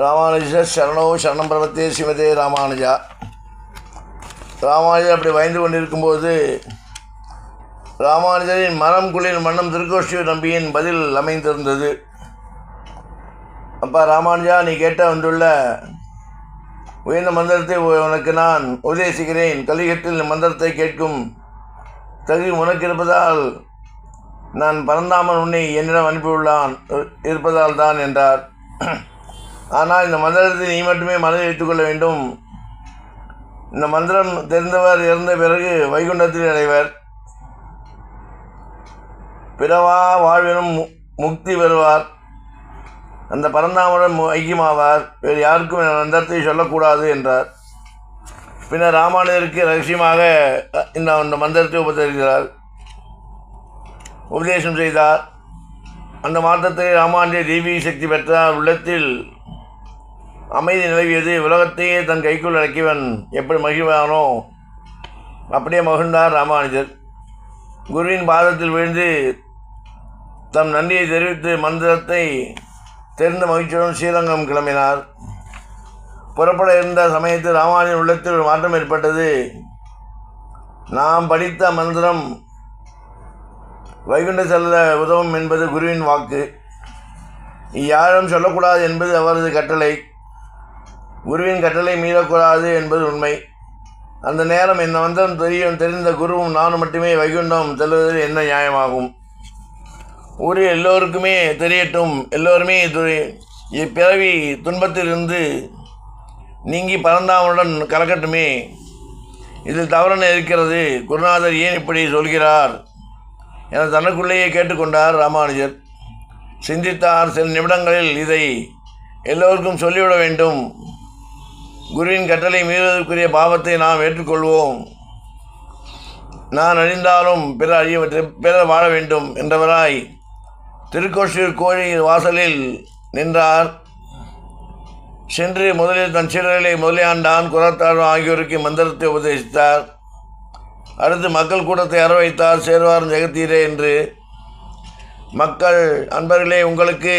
ராமானுஜ சரணோ சரணம் பிரபத்தே சிவதே ராமானுஜா. ராமானுஜர் அப்படி வயந்து கொண்டிருக்கும்போது ராமானுஜரின் மனம் குளிர் மன்னம் திருக்கோஷ்டி நம்பியின் பதில் அமைந்திருந்தது. அப்பா ராமானுஜா நீ கேட்ட வந்துள்ள உயர்ந்த மந்திரத்தை உனக்கு நான் உபதேசிக்கிறேன். கலிகத்தில் மந்திரத்தை கேட்கும் தகுதி உனக்கு இருப்பதால் நான் பரந்தாமன் உன்னை என்னிடம் அனுப்பியுள்ளான். இருப்பதால் தான் என்றார். ஆனால் இந்த மந்திரத்தை நீ மட்டுமே மனதில் வைத்துக்கொள்ள வேண்டும். இந்த மந்திரம் தெரிந்தவர் இறந்த பிறகு வைகுண்டத்தில் அடைவர். பிறவா வாழ்வினும் மு- முக்தி பெறுவார். அந்த பரந்தாமுடன் ஐக்கியமாவார். வேறு யாருக்கும் இந்த மந்திரத்தை சொல்லக்கூடாது என்றார். பின்னர் ராமானுஜருக்கு ரகசியமாக இந்த அந்த மந்திரத்தை உபதரிக்கிறார் உபதேசம் செய்தார். அந்த மாற்றத்தை ராமானுஜர் தெய்வீக சக்தி பெற்றார். உள்ளத்தில் அமைதி நிலவியது. உலகத்தையே தன் கைக்குள் அடக்கியவன் எப்படி மகிழ்வானோ அப்படியே மகிழ்ந்தார் ராமானுஜர். குருவின் பாதத்தில் விழுந்து தம் நன்றியை தெரிவித்து மந்திரத்தை தெரிந்த மகிழ்ச்சியுடன் ஸ்ரீரங்கம் கிளம்பினார். புறப்பட இருந்த சமயத்தில் ராமானுஜன் உள்ளத்தில் ஒரு மாற்றம் ஏற்பட்டது. நாம் படித்த மந்திரம் வைகுண்ட செல்ல உதவும் என்பது குருவின் வாக்கு. யாரும் சொல்லக்கூடாது என்பது அவரது கட்டளை. குருவின் கட்டளை மீறக்கூடாது என்பது உண்மை. அந்த நேரம் என்ன மந்திரம் தெரியும். தெரிந்த குருவும் நானும் மட்டுமே வைகுண்டம் செல்வதில் என்ன நியாயமாகும்? ஊரில் எல்லோருக்குமே தெரியட்டும். எல்லோருமே இது- இப்பிறவி துன்பத்திலிருந்து நீங்கி பரந்தாமனுடன் கலக்கட்டுமே. இதில் தவறென இருக்கிறது. குருநாதர் ஏன் இப்படி சொல்கிறார்? என தனக்குள்ளேயே கேட்டுக்கொண்டார் ராமானுஜர். சிந்தித்தார் சில நிமிடங்களில் இதை எல்லோருக்கும் சொல்லிவிட வேண்டும். குருவின் கட்டளை மீறுவதற்குரிய பாவத்தை நாம் ஏற்றுக்கொள்வோம். நான் அழிந்தாலும் பிறர் அழிய பிறர் வாழ வேண்டும் என்றவராய் திருக்கோஷூர் கோழி வாசலில் நின்றார். சென்று முதலில் தன் சீடர்களை முதலியாண்டான் குரத்தாழ்வன் ஆகியோருக்கு மந்திரத்தை உபதேசித்தார். அடுத்து மக்கள் கூட்டத்தை அறவைத்தார் சேர்வார் ஜெகத்தீரே என்று மக்கள் அன்பர்களே உங்களுக்கு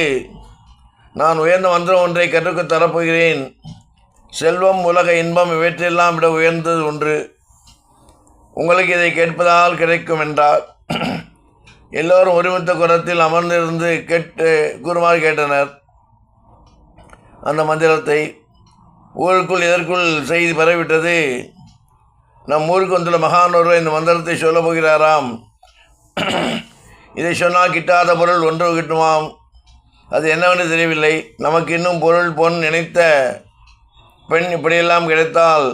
நான் உயர்ந்த மந்திரம் ஒன்றை கற்றுக்கு தரப்போகிறேன். செல்வம் உலக இன்பம் இவற்றையெல்லாம் விட உயர்ந்தது ஒன்று. உங்களுக்கு இதை கேட்பதால் கிடைக்கும் என்றார். எல்லோரும் ஒருமித்த குரத்தில் அமர்ந்திருந்து கேட்டு கூறுமாறு கேட்டனர். அந்த மந்திரத்தை ஊருக்குள் எதற்குள் செய்தி பரவிட்டது நம் ஊருக்கு வந்துள்ள மகான் ஒருவர் இந்த மந்திரத்தை சொல்லப் போகிறாராம். இதை சொன்னால் கிட்டாத பொருள் ஒன்று கிட்டுமாம். அது என்னவென்று தெரியவில்லை. நமக்கு இன்னும் பொருள் பொன் நினைத்த பெண் இப்படியெல்லாம் கிடைத்தால்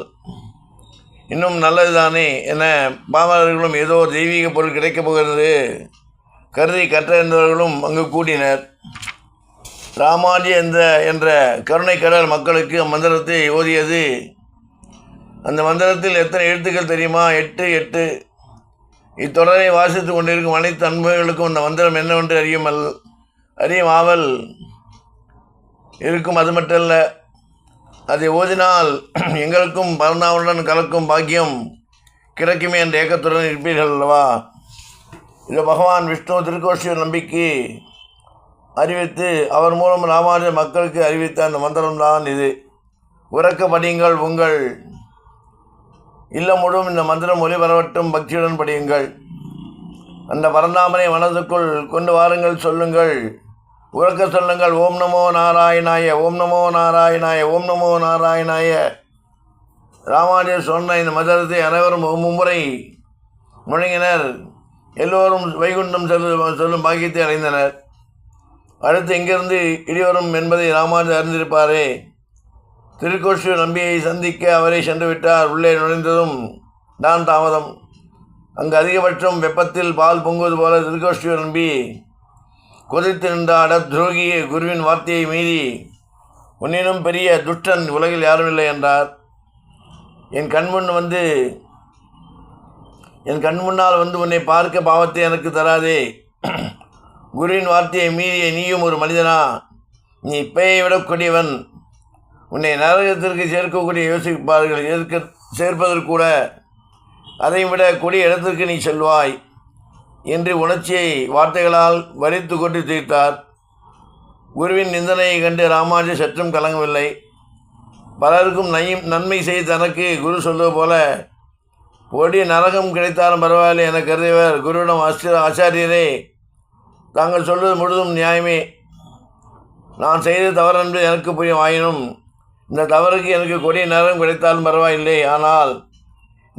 இன்னும் நல்லதுதானே என பாமரர்களும் ஏதோ தெய்வீக பொருள் கிடைக்கப் போகிறது. கருதி கற்றறிந்தவர்களும் அங்கு கூடினர். ராமாஜி என்ற என்ற கருணைக்கடல் மக்களுக்கு அம்மந்திரத்தை ஓதியது. அந்த மந்திரத்தில் எத்தனை எழுத்துக்கள் தெரியுமா? எட்டு எட்டு. இத்தொடரை வாசித்து கொண்டிருக்கும் அனைத்து அன்பர்களுக்கும் அந்த மந்திரம் என்னவென்று அறியுமல் அறியும் ஆவல். இருக்கும் அது மட்டும் இல்லை அதை ஓதினால் எங்களுக்கும் பரந்தாவுடன் கலக்கும் பாக்கியம் கிடைக்குமே என்ற ஏக்கத்துடன் இருப்பீர்கள் அல்லவா? இது பகவான் விஷ்ணு திருக்கோஷிய நம்பிக்கை அறிவித்து அவர் மூலம் ராமானுஜ மக்களுக்கு அறிவித்த அந்த மந்திரம்தான் இது. உறக்க படியுங்கள் உங்கள் இல்லம் முழுவதும் இந்த மந்திரம் ஒளிபரவட்டும் பக்தியுடன் படியுங்கள். அந்த பரந்தாமனை மனதுக்குள் கொண்டு வாருங்கள் சொல்லுங்கள். உறக்க சொல்லுங்கள். ஓம் நமோ நாராயணாய ஓம் நமோ நாராயணாய ஓம் நமோ நாராயணாய. ராமானுஜர் சொன்ன இந்த மந்திரத்தை அனைவரும் மும்முறை முழங்கினர். எல்லோரும் வைகுண்டம் செல்லும் சொல்லும் பாக்கியத்தை அடைந்தனர். அடுத்து எங்கிருந்து இடிவரும் என்பதை ராமானுஜர் அறிந்திருப்பாரே. திருக்கோஷு நம்பியை சந்திக்க அவரை சென்று விட்டார் உள்ளே நுழைந்ததும் தான் தாமதம். அங்கு அதிகபட்சம் வெப்பத்தில் பால் பொங்குவது போல திருக்கோஷூர் நம்பி கொதித்து நின்றாட துரோகிய குருவின் வார்த்தையை மீறி உன்னினும் பெரிய துஷ்டன் உலகில் யாரும் இல்லை என்றார். என் கண்முன் வந்து என் கண் முன்னால் வந்து உன்னை பார்க்க பாவத்தை எனக்கு தராதே. குருவின் வார்த்தையை மீறிய நீயும் ஒரு மனிதனா? நீ இப்பையை விடக்கூடியவன் உன்னை நரகத்திற்கு சேர்க்கக்கூடிய யோசிப்பார்கள் எதிர்க்க சேர்ப்பதற்கூட அதை விட கொடிய இடத்திற்கு நீ செல்வாய். என்று உணர்ச்சியை வார்த்தைகளால் வரித்து கொண்டு தீர்த்தார். குருவின் நிந்தனையை கண்டு ராமாஜி சற்றும் கலங்கவில்லை. பலருக்கும் நயம் நன்மை செய்து தனக்கு குரு சொல்வது போல பொடி நரகம் கிடைத்தாலும் பரவாயில்லை என கருதியவர் குருவிடம் ஆசிர ஆச்சாரியரே தாங்கள் சொல்வது முழுதும் நியாயமே. நான் செய்த தவறு என்று எனக்கு புரியும் ஆயினும் இந்த தவறுக்கு எனக்கு கொடிய நரகம் கிடைத்தாலும் பரவாயில்லை. ஆனால்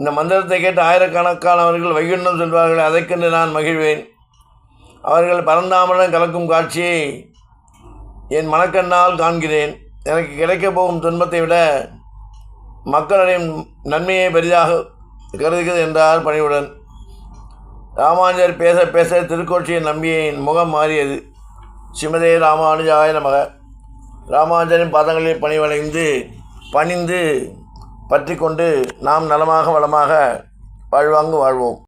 இந்த மந்திரத்தை கேட்டு ஆயிரக்கணக்கானவர்கள் வைகுண்டம் செல்வார்கள் அதைக்கென்று நான் மகிழ்வேன். அவர்கள் பரந்தாமலம் கலக்கும் காட்சியை என் மனக்கண்ணால் காண்கிறேன். எனக்கு கிடைக்கப் போகும் துன்பத்தை விட மக்களின் நன்மையை பெரிதாக கருதுகிறது என்றார் பணிவுடன். ராமானுஜர் பேச பேச திருக்கோட்சியை நம்பியின் முகம் மாறியது. சிமதே ராமானுஜாய நமக. ராமானுஜரின் பாதங்களில் பணிவடைந்து பணிந்து பற்றி கொண்டு நாம் நலமாக வளமாக வாழ்வாங்கு வாழ்வோம்.